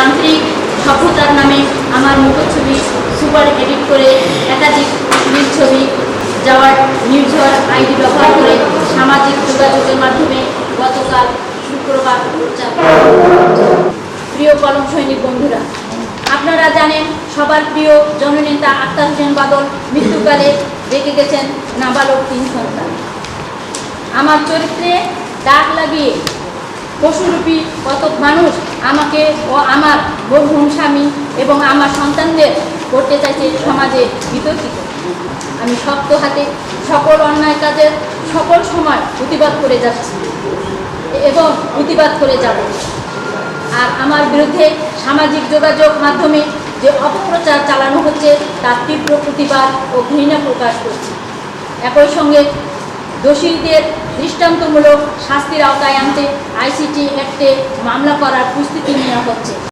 যান্ত্রিক সভ্যতার নামে আমার মুখচ্ছবি সুপার এডিট করে একাধিক ছবি, যাওয়ার নির্ঝর আইডি ব্যবহার করে সামাজিক যোগাযোগের মাধ্যমে গতকাল শুক্রবার। প্রিয় কলম সৈনিক বন্ধুরা, আপনারা জানেন সবার প্রিয় জননেতা আক্তার হোসেন বাদল মৃত্যুকালে রেখে গেছেন নাবালক তিন সন্তান আমার চরিত্রে দাগ লাগিয়ে পশুরূপী কতক মানুষ আমাকে ও আমার মরহুম স্বামী এবং আমার সন্তানদের করতে চাইছে সমাজে বিতর্কিত আমি শক্ত হাতে সকল অন্যায় কাজের সকল সময় প্রতিবাদ করে যাচ্ছি এবং প্রতিবাদ করে যাব। আর আমার বিরুদ্ধে সামাজিক যোগাযোগ মাধ্যমে যে অপপ্রচার চালানো হচ্ছে, তার তীব্র প্রতিবাদ ও ঘৃণা প্রকাশ করছি। একই সঙ্গে দোষীদের দৃষ্টান্তমূলক শাস্তির আওতায় আনতে আইসিটি অ্যাক্টে মামলা করার প্রস্তুতি নেওয়া হচ্ছে।